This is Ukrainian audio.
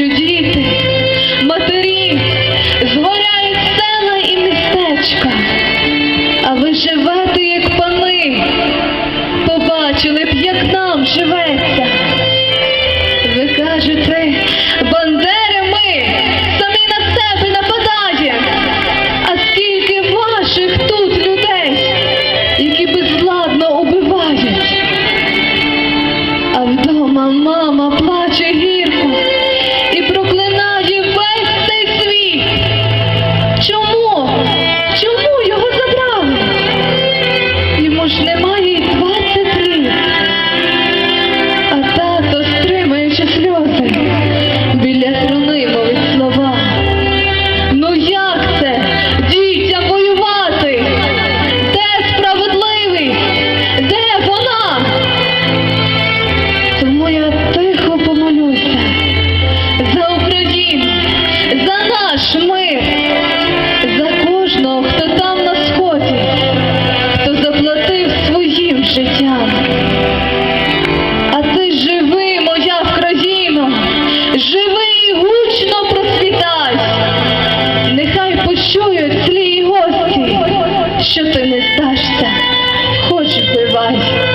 плачуть діти, матері, згоряють села і містечка, а ви живете, як пани, побачили б, як нам живеться. Ви кажете, бандери ми самі на себе нападає, а скільки ваших тут людей, які безвладно убивають, а вдома мама. почують злі гості, що ти не здашся, хоч вбивай.